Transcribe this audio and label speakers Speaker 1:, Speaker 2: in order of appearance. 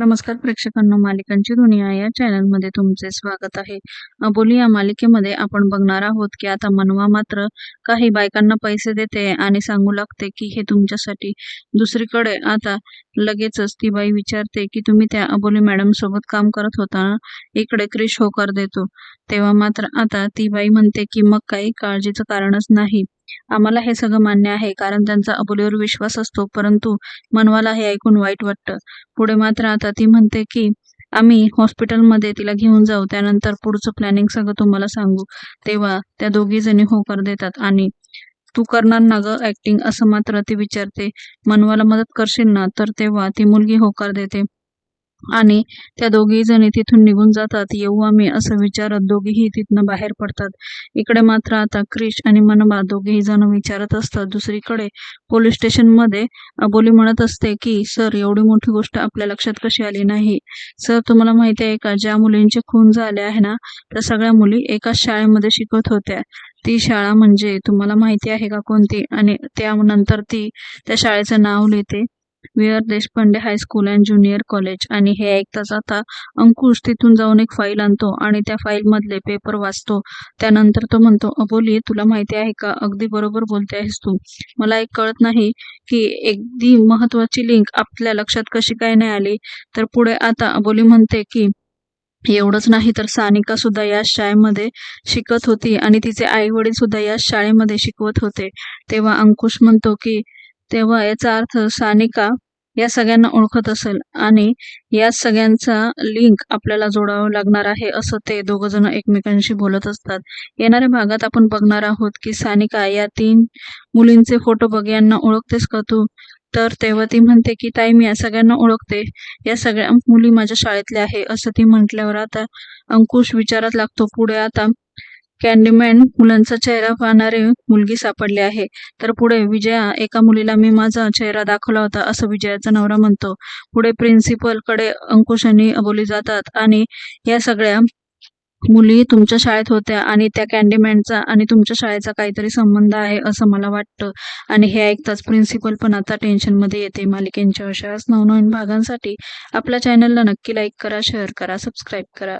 Speaker 1: नमस्कार प्रेक्षकांनो मालिकांची दुनिया या चॅनलमध्ये तुमचे स्वागत आहे. अबोली या मालिकेमध्ये आपण बघणार आहोत की आता मनवा मात्र काही बायकांना पैसे देते आणि सांगू लागते की हे तुमच्यासाठी दुसरीकडे आता लगेचच ती बाई विचारते की तुम्ही त्या अबोली मॅडम सोबत काम करत होता इकडे क्रिश होकार देतो. तेव्हा मात्र आता ती बाई म्हणते की मग काही काळजीचं कारणच नाही. आम्हाला हे सगळं मान्य आहे कारण त्यांचा अबोलीवर विश्वास असतो परंतु मनवाला हे ऐकून वाईट वाटतं. पुढे मात्र आता ती म्हणते की आम्ही हॉस्पिटलमध्ये तिला घेऊन जाऊ त्यानंतर पुढचं प्लॅनिंग सगळं तुम्हाला सांगू. तेव्हा त्या दोघी जणी होकार देतात आणि तू करणार ना ग ऍक्टिंग असं मात्र ती विचारते. मनवाला मदत करशील ना? तर तेव्हा ती मुलगी होकार देते. आणि त्या दोघी जणी तिथून निघून जातात. येऊ आम्ही असं विचारत दोघीही तिथनं बाहेर पडतात. इकडे मात्र आता क्रिश आणि मनबा दोघेही जण विचारत असतात. दुसरीकडे पोलीस स्टेशनमध्ये अबोली म्हणत असते की सर एवढी मोठी गोष्ट आपल्या लक्षात कशी आली नाही? सर तुम्हाला माहिती आहे का ज्या मुलींचे खून झाले आहे ना त्या सगळ्या मुली एकाच शाळेमध्ये शिकत होत्या. ती शाळा म्हणजे तुम्हाला माहिती आहे का कोणती? आणि त्यानंतर ती त्या शाळेचं नाव लिहिते. V Deshpande high school and junior college आणि हे ऐकताच आता अंकुश तिथून जाऊन एक फाईल आणतो आणि त्या फाईल मधले पेपर वाचतो. त्यानंतर तो म्हणतो अबोली तुला माहिती आहे का? अगदी बरोबर बोलते आहेस तू. मला एक कळत नाही की अगदी महत्वाची लिंक आपल्या लक्षात कशी काय नाही आली. तर पुढे आता अबोली म्हणते की एवढंच नाही तर सानिका सुद्धा याच शाळेमध्ये शिकत होती आणि तिचे आई वडील सुद्धा याच शाळेमध्ये शिकवत होते. तेव्हा अंकुश म्हणतो की तेव्हा याचा अर्थ सानिका या सगळ्यांना ओळखत असेल आणि या सगळ्यांचा लिंक आपल्याला जोडावं लागणार आहे असं ते दोघ जण एकमेकांशी बोलत असतात. येणाऱ्या भागात आपण बघणार आहोत की सानिका या तीन मुलींचे फोटो बघ यांना ओळखतेस का तू? तर तेव्हा ती म्हणते की ताई मी या सगळ्यांना ओळखते. या सगळ्या मुली माझ्या शाळेतल्या आहे असं ती म्हटल्यावर आता अंकुश विचारात लागतो पुढे आता कॅन्डीमॅन मुलांचा चेहरा पाहणारे मुलगी सापडली आहे. तर पुढे विजया एका मुलीला मी माझा चेहरा दाखवला होता असं विजयाचा नवरा म्हणतो. पुढे प्रिन्सिपलकडे अंकुश बोली अबोली जातात आणि या सगळ्या मुली तुमच्या शाळेत होत्या आणि त्या कॅन्डीमॅनचा आणि तुमच्या शाळेचा काहीतरी संबंध आहे असं मला वाटतं. आणि हे ऐकताच प्रिन्सिपल पण आता टेन्शनमध्ये येते. मालिकेंच्या अशाच नवनवीन भागांसाठी आपल्या चॅनलला नक्की लाईक करा शेअर करा सबस्क्राईब करा.